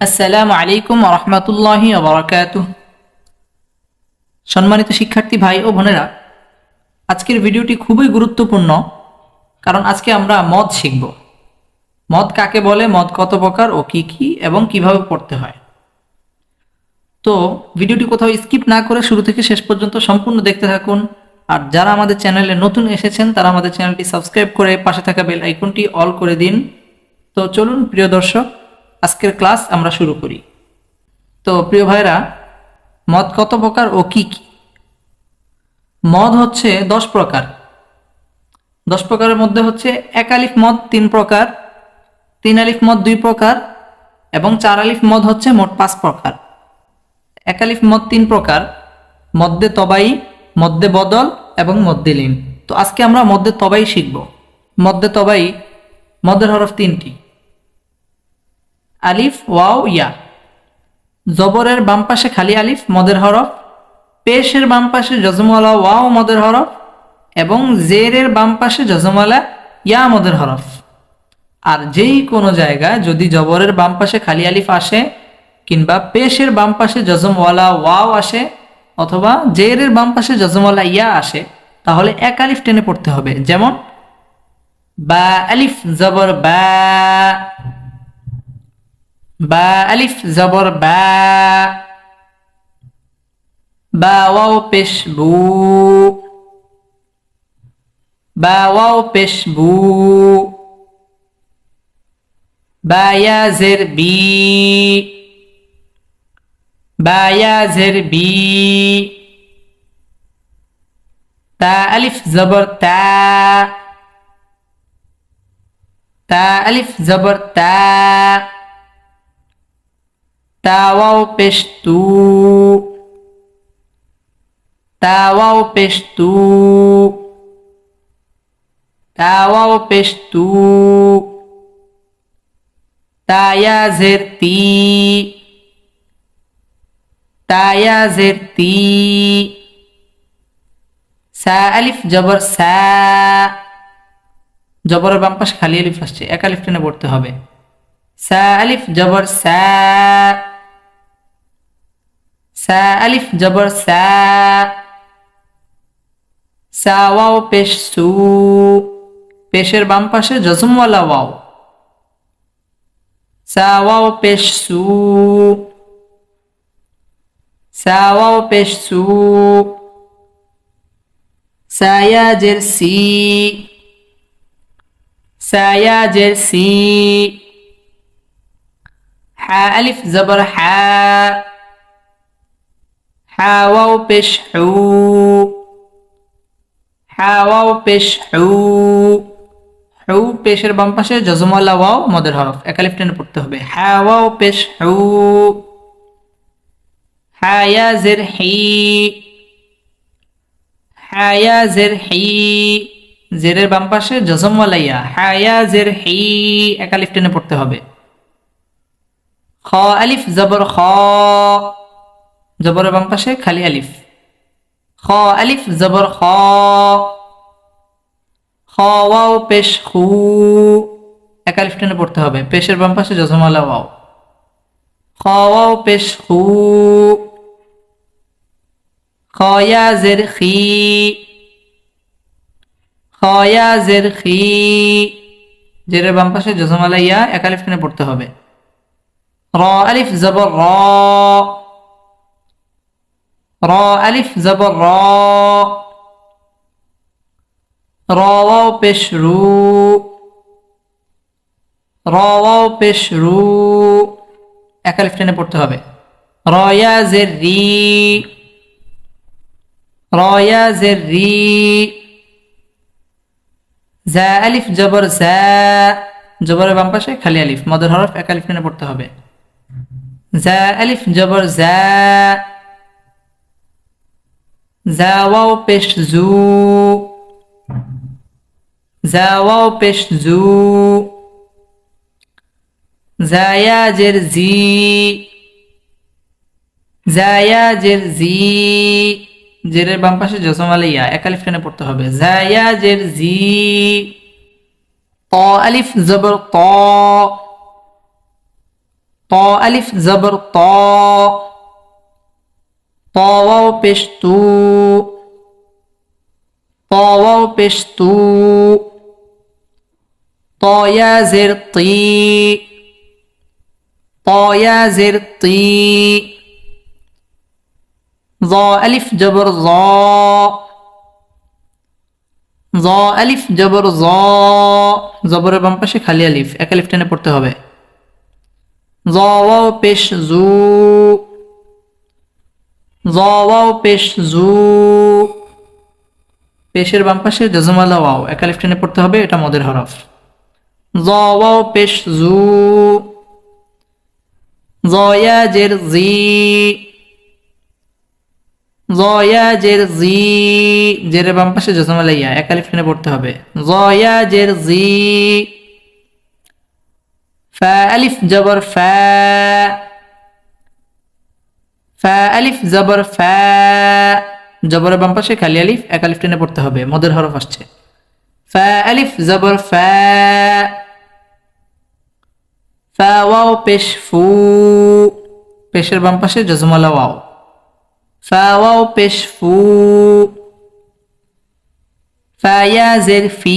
আসসালামু আলাইকুম রহমতুল্লাহি ওবরাকাত সম্মানিত শিক্ষার্থী ভাই ও বোনেরা, আজকের ভিডিওটি খুবই গুরুত্বপূর্ণ কারণ আজকে আমরা মদ শিখব। মদ কাকে বলে, মদ কত প্রকার ও কি কি এবং কীভাবে পড়তে হয়। তো ভিডিওটি কোথাও স্কিপ না করে শুরু থেকে শেষ পর্যন্ত সম্পূর্ণ দেখতে থাকুন আর যারা আমাদের চ্যানেলে নতুন এসেছেন, তারা আমাদের চ্যানেলটি সাবস্ক্রাইব করে পাশে থাকা বেল আইকনটি অল করে দিন। তো চলুন, প্রিয় দর্শক আজকের ক্লাস আমরা শুরু করি। তো প্রিয় ভাইরা মদ কত প্রকার ও কি কি? মদ হচ্ছে দশ প্রকার। দশ প্রকারের মধ্যে হচ্ছে এক আলিফ মদ তিন প্রকার, তিন আলিফ মদ দুই প্রকার, এবং চার আলিফ মদ হচ্ছে মোট পাঁচ প্রকার। এক আলিফ মদ তিন প্রকার, মদ্যে তবাই, মদ্যে বদল এবং মদ্যে লীন। তো আজকে আমরা মদ্যে তবাই শিখব। মদ্যে তবাই, মদের হরফ তিনটি। আলিফ, ওয়াও, ইয়া। জবরের বাম পাশে খালি আলিফ, মদের হরফ। পেশের বাম পাশে জজমওয়ালা ওয়াও, মদের হরফ। এবং জেরের বাম পাশে জজমওয়ালা ইয়া, মদের হরফ। আর যেই কোনো জায়গায় যদি জবরের বাম পাশে খালি আলিফ আসে, কিংবা পেশের বাম পাশে জজমওয়ালা ওয়াও আসে, অথবা জেরের বাম পাশে জজমওয়ালা ইয়া আসে, তাহলে এক আলিফ টেনে পড়তে হবে। যেমন, বা আলিফ জবর বা। বা আলিফ, জবর বা। বা ওয়াও, পেশ, বু। বা ওয়াও, পেশ, বু। বা ইয়া, জের, বি। বা ইয়া, জের, বি। তা, আলিফ, জবর, তা। তা, আলিফ, জবর, তা। তাওয়াও পেশ তু তাওয়াও পেশ তু তাওয়াও পেশ তু তায়া জের তি। তায়া জের তি। সা আলিফ, জবর সা। জবরের বাম পাশে খালি আলিফ আসছে, এক আলিফ টেনে পড়তে হবে। সা আলিফ, জবর সা। সা, আলিফ, জবর, সা। সা, ওয়াও, পেশ, সু। পেশের বাম পাশে জজমওয়ালা ওয়াও। সা, ওয়াও, পেশ, সু। সা পেশ, সু। সায়া জের, সি। সায়া জের, সি। হা, আলিফ, জবর, হা। হা ওয়াও পেশ হু হা ওয়াও পেশ হু হু পেশের বাম পাশে জজমালা ওয়াও, মদের হরফ। একালিফ টেনে পড়তে হবে। হা ওয়াও পেশ হু হায়া জের হি হায়া জের হি জেরের বাম পাশে জজমওয়ালা ইয়া হায়া জের হি একালিফ টেনে পড়তে হবে। খ, আলিফ জবর খ। জবরের বাম পাশে খালি আলিফ। খ, আলিফ, জবর খ। খ, ওয়াও, পেশ, খু। এক আলিফ টেনে পড়তে হবে। পেশের বাম পাশে জজমালা ওয়াও। খ, ওয়াও, পেশ, খু। খ, ইয়া, জের, খি। খ, ইয়া, জের, খি। জেরের বাম পাশে জজমালা ইয়া, এক আলিফ টেনে পড়তে হবে। র, আলিফ, জবর, র। র আলিফ জবর র। র পেশ রু। র পেশ রু। এক আলিফ টেনে পড়তে হবে। রয়া জের রি। রয়া জের রি। জা আলিফ জবর জা। জবরের বাম পাশে খালি আলিফ। মদের হরফ এক আলিফ টেনে পড়তে হবে। জা আলিফ জবর জা। জা ওয়াও পেশ জু জা ওয়াও পেশ জু জায়া জের জি জায়া জের জি জেরের বাম পাশে জসম আলিয়া এক আলিফ টেনে পড়তে হবে। জায়া জের জি ত আলিফ জবর ত। ত আলিফ জবর ত। ত ওয়াও পেশ তু ত ওয়াও পেশ তু ত ইয়া জের তি ত ইয়া জের তি জ আলিফ জবর জ জ আলিফ জবর জ জবরের বাম পাশে খালি আলিফ, এক আলিফ টেনে পড়তে হবে। জ পেশ জু জ ওয়াও পেশ জু। পেশের বাম পাশে জজমালা ওয়াও এক আলিফ টেনে পড়তে হবে, এটা মদের হরফ। জ ওয়াও পেশ জু। জয়া জের জি। জয়া জের জি। জের বাম পাশে জজমালা ইয়া এক আলিফ টেনে পড়তে হবে। জয়া জের জি। ফা, আলিফ, জবর, ফা। ফা, আলিফ, জবর, ফা জবরের বাম পাশে, খালি আলিফ, এক আলিফ টেনে পড়তে হবে, মদের হরফ আসছে। ফা, আলিফ, জবর, ফা ফা, ওয়াও, পেশ, ফু, পেশের বাম পাশে, জজমালা, ওয়াও। ফা, ওয়াও, পেশ, ফু, ফা জের, ফি,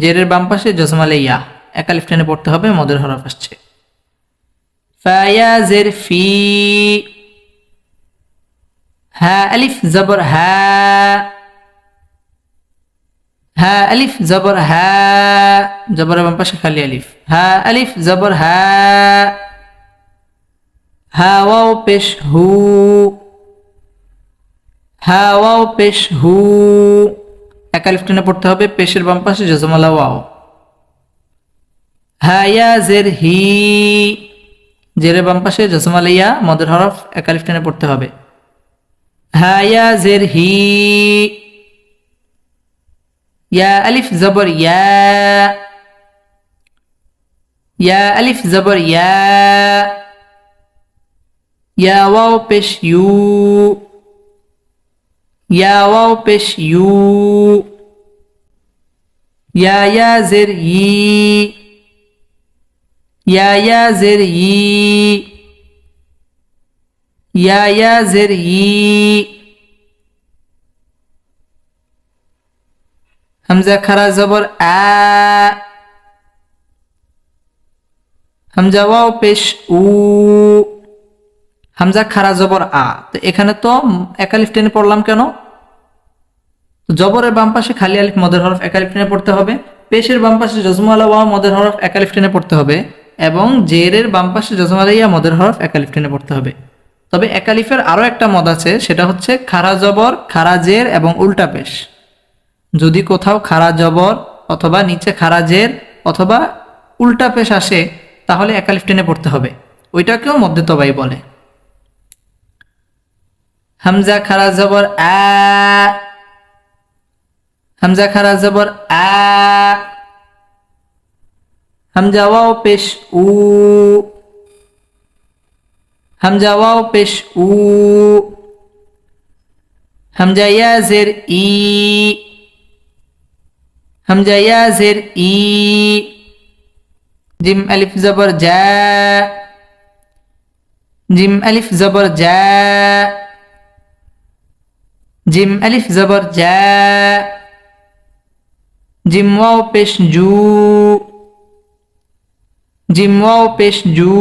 জেরের বাম পাশে, জজমালা, ইয়া। এক আলিফ টেনে পড়তে হবে, মদের হরফ আসছে। জের ফি হা আলিফ জবর হা হা আলিফ জবর হা জবরের বাম পাশে খালি আলিফ হা আলিফ জবর হা হা ওয়াও পেশ হু হা ওয়াও পেশ হু এক আলিফ টেনে পড়তে হবে পেশের বাম পাশে জজমালা ওয়াও। হা জের, হি। জেরের বাম পাশে জজমালা ইয়া মদের হরফ এক আলিফ টেনে পড়তে হবে। হা, ইয়া, জের, হি। ইয়া, আলিফ, জবর, ইয়া। ইয়া, আলিফ, জবর, ইয়া। ইয়া, ওয়াও, পেশ, ইউ। ইয়া, ওয়াও, পেশ, ইউ। ইয়া ইয়া, জের, ই। ইয়া ইয়া জের ই ইয়া ইয়া জের ই হামজা খারা জবর আ হামজা ওয়াও পেশ উ হামজা খারা জবর তো এখানে তো একালিফ টেনে পড়লাম কেন? জবরের বাম পাশে খালি আলিফ মদের হরফ একালিফ টেনে পড়তে হবে। পেশের বাম পাশে জজমালা ওয়া মদের হরফ একালিফ টেনে পড়তে হবে। এবং জেরের বাম পাশে জজমালা ইয়া মদের হরফ একালিফ টেনে পড়তে হবে। তবে একালিফের আরও একটা মদ আছে, সেটা হচ্ছে খারা জবর, খারা জের এবং উল্টা পেশ। যদি কোথাও খারা জবর অথবা নিচে খারা জের অথবা উল্টা পেশ আসে, তাহলে একালিফ টেনে পড়তে হবে। ওইটাকেও মধ্যে তবাই বলে। হামজা খারা জবর আ, হামজা খারা জবর আ হামজা ওয়াও পেশ উ হামজা ওয়াও পেশ উ হামজা ইয়া জের ই হামজা ইয়া জের ই জিম আলিফ জবর জা জিম আলিফ জবর জা জিম আলিফ জবর জা জিম ওয়াও পেশ জু জিম ওয়াও পেশ জু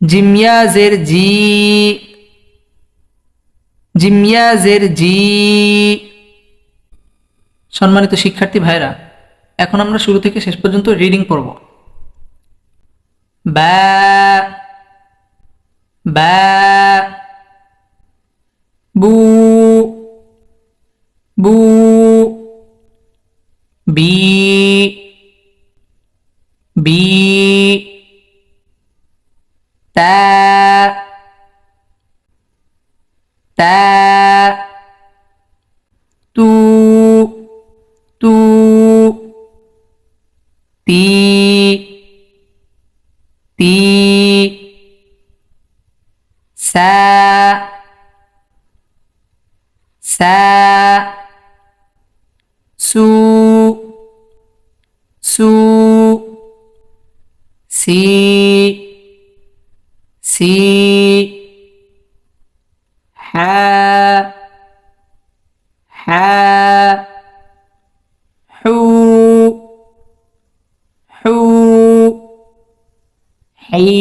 জিমিয়া জের জি জিমিয়া জের জি সম্মানিত শিক্ষার্থী ভাইরা, এখন আমরা শুরু থেকে শেষ পর্যন্ত রিডিং পড়ব। বা বা বু বু, বি বি তা তু তু তি তি সা সা সু সু সি সি হি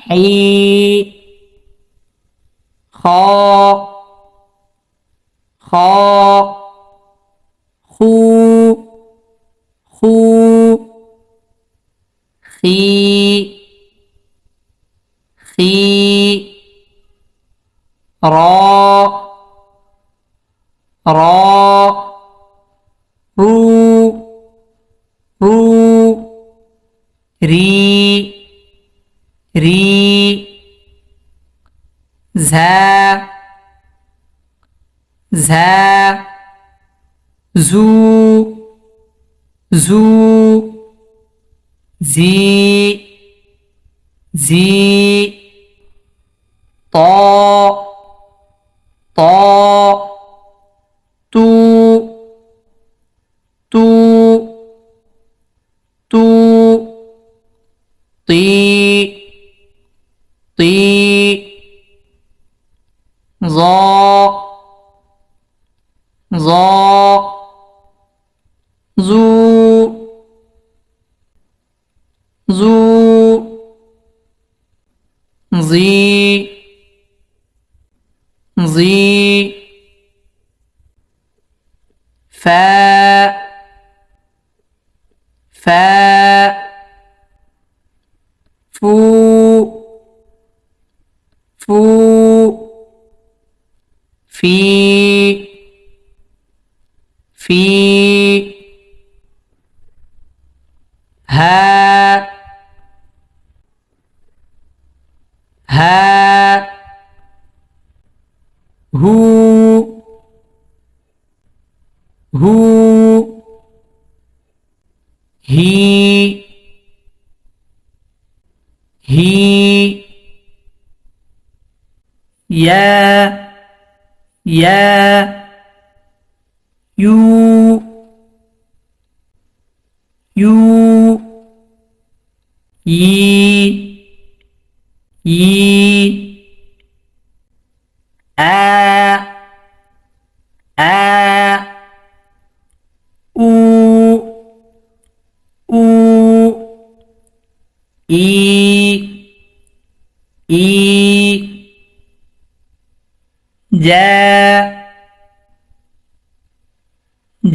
হি খ খ খু খু খি খি র র রু ঝা জু জু জি জি ত জ জু জু জি জি ফা ফা ফু ফু ফি ফি হা হা হু হু হি হি ইয়া ইয়া ইউ ইউ ই ই আ আ উ উ ই ই যা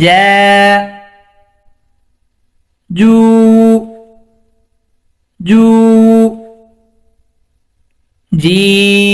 যা জু জু জি